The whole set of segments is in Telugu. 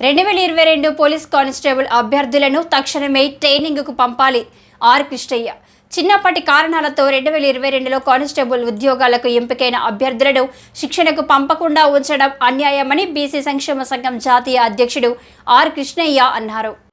రెండు వేల ఇరవై రెండు పోలీస్ కానిస్టేబుల్ అభ్యర్థులను తక్షణమే ట్రైనింగ్కు పంపాలి. ఆర్. కృష్ణయ్య. చిన్నప్పటి కారణాలతో రెండు వేల ఇరవై రెండులో కానిస్టేబుల్ ఉద్యోగాలకు ఎంపికైన అభ్యర్థులను శిక్షణకు పంపకుండా ఉంచడం అన్యాయమని బీసీ సంక్షేమ సంఘం జాతీయ అధ్యక్షుడు ఆర్. కృష్ణయ్య అన్నారు.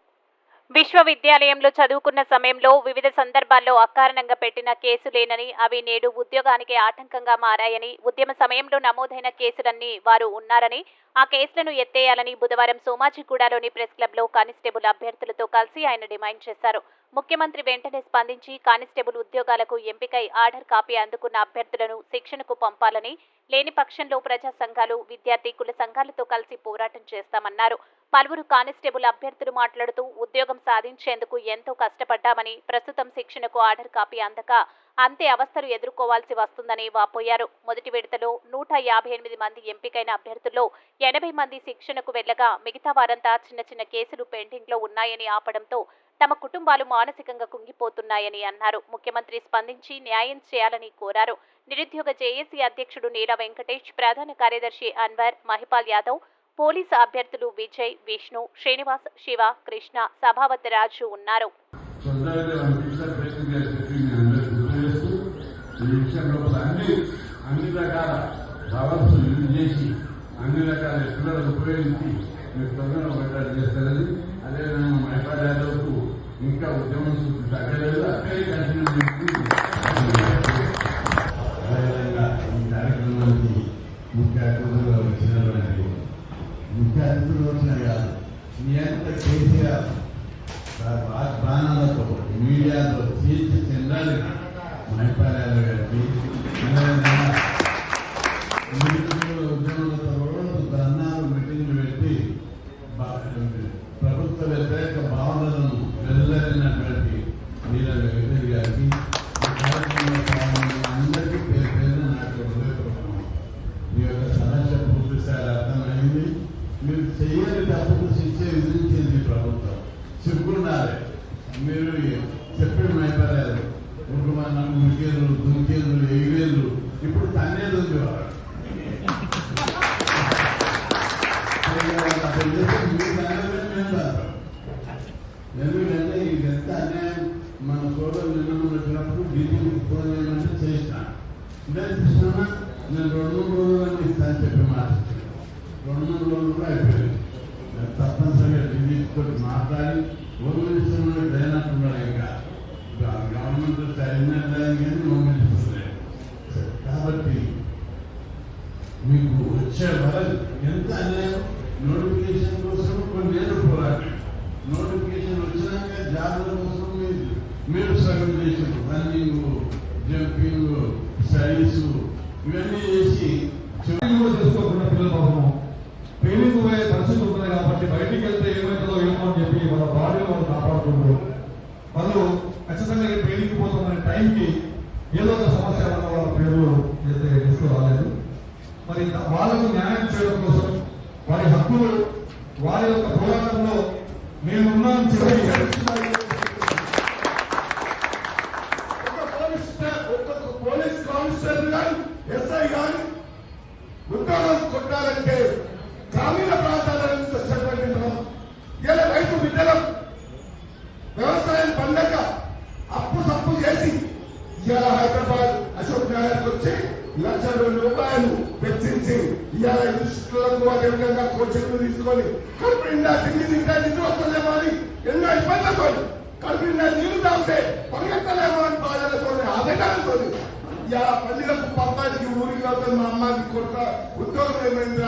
విశ్వవిద్యాలయంలో చదువుకున్న సమయంలో వివిధ సందర్భాల్లో అకారణంగా పెట్టిన కేసులేనని అవి నేడు ఉద్యోగానికి ఆటంకంగా మారాయని ఉద్యమ సమయంలో నమోదైన కేసులన్నీ వారు ఉన్నారని ఆ కేసులను ఎత్తేయాలని బుధవారం సోమాజిగూడలోని ప్రెస్ క్లబ్లో కానిస్టేబుల్ అభ్యర్థులతో కలిసి ఆయన డిమాండ్ చేశారు. ముఖ్యమంత్రి వెంటనే స్పందించి కానిస్టేబుల్ ఉద్యోగాలకు ఎంపికై ఆర్డర్ కాపీ అందుకున్న అభ్యర్థులను శిక్షణకు పంపాలని లేని పక్షంలో ప్రజా సంఘాలు విద్యార్థి కుల సంఘాలతో కలిసి పోరాటం చేస్తామన్నారు. పలువురు కానిస్టేబుల్ అభ్యర్థులు మాట్లాడుతూ ఉద్యోగం సాధించేందుకు ఎంతో కష్టపడ్డామని ప్రస్తుతం శిక్షణకు ఆర్డర్ కాపీ అందక అంతే అవస్థలు ఎదుర్కోవాల్సి వస్తుందని వాపోయారు. మొదటి విడతలో నూట యాభై ఎనిమిది మంది ఎంపికైన అభ్యర్థుల్లో ఎనభై మంది శిక్షణకు వెళ్ళగా మిగతా వారంతా చిన్న చిన్న కేసులు పెండింగ్లో ఉన్నాయని ఆపడంతో తమ కుటుంబాలు మానసికంగా కుంగిపోతున్నాయని అన్నారు. ముఖ్యమంత్రి స్పందించి న్యాయం చేయాలని కోరారు. నిరుద్యోగ జేఏసీ అధ్యక్షుడు నీల వెంకటేష్ ప్రధాన కార్యదర్శి అన్వర్ మహిపాల్ యాదవ్ పోలీసు అభ్యర్థులు విజయ్ విష్ణు శ్రీనివాస్ శివ కృష్ణ సభావత్ రాజు ఉన్నారు. అన్ని రకాల చేసి అన్ని రకాల ఉపయోగించి మీరు తొందరగా ఒకటి చేస్తారని అదేవిధంగా మైపాల్ యాదవ్కు ఇంకా ఉద్యమం తగ్గలేదు అక్కడే కంటిన్యూ అదేవిధంగా ఈ కార్యక్రమానికి ముఖ్య అతిథులుగా వచ్చినటువంటి ముఖ్య అతిథులు వచ్చిన కాదు మీ అంత కేసీఆర్ ప్రాణాలతో మీడియాతో తీర్చి చెందాలి. మైపాలయాలు గారికి. మీరు చేయని తప్పుకు శిక్ష విధించింది ప్రభుత్వం సిగ్గుండాలి మీరు చెప్పిన మైపలేదు ఇప్పుడు మన మురికేళ్ళు దుంకేళ్ళు ఎగిరేళ్ళు ఇప్పుడు తన్నేది ఉంది ఎందుకంటే ఇది ఎంత అన్యాయం మన సోదరులు నిన్న వచ్చినప్పుడు డీజీపీకి ఫోన్ చేయమంటే చేసిన నేను కృష్ణ నేను రెండు మూడు రోజులు ఇస్తాను చెప్పి మాట రెండు మూడు రోజులు కూడా అయిపోయింది తప్పనిసరిగా డీజీపీతో మాట్లాడి గవర్నమెంట్ మినిస్టర్ నుండి లేనట్టున్నాడు ఇంకా గవర్నమెంట్ సైన్యం కానీ హోమ్ మినిస్టర్ కాబట్టి మీకు వచ్చే వరకు ఎంత అన్యాయం నోటిఫికేషన్ కోసం కొన్ని నేను పోరాటం నోటిఫికేషన్ వచ్చినాక జాబుల కోసం మీరు మీరు సగం చేసారు రన్నింగ్ జంపింగ్ స్టడీస్ ఇవన్నీ చేసి ఉంటుంది బయటికి వెళ్తే ఏమవుతుందో ఏమో అని చెప్పి వాళ్ళ బాడీలో వాళ్ళు కాపాడుకుంటారు. వాళ్ళు ఖచ్చితంగా పెళ్ళికి పోతున్న టైంకి ఏదో ఒక సమస్య వల్ల వాళ్ళ పేరు అయితే లిస్టు రాలేదు. మరి వాళ్ళకు న్యాయం చేయడం కోసం వారి హక్కులు వారి యొక్క పోరాటంలో మేమున్నాం చెప్పి పోలీస్ కానిస్టేబుల్ కానీ ఎస్ఐ కానీ ఉద్యోగం కొట్టాలంటే గ్రామీణ ప్రాంతాల ఇవాళ హైదరాబాద్ అశోక్ నగర్ వచ్చి లక్ష రెండు రూపాయలు వెచ్చించి ఇవాళ ఇన్స్టిట్యూట్లకు అదేవిధంగా కోచింగ్లు తీసుకొని కడుపు నిండా తిండి తింటే నిధి వస్తుందేమో అని ఎన్నో ఇబ్బందులతో కడుపు నిండా నీళ్ళు తాగితే పరిగెత్తలేమో అని బాధలతో ఆవేదనతో ఇవాళ పల్లెలకు పంపానికి ఊరికి అవుతుంది మా అమ్మాయికి కొత్త ఉద్యోగం ఏమైంది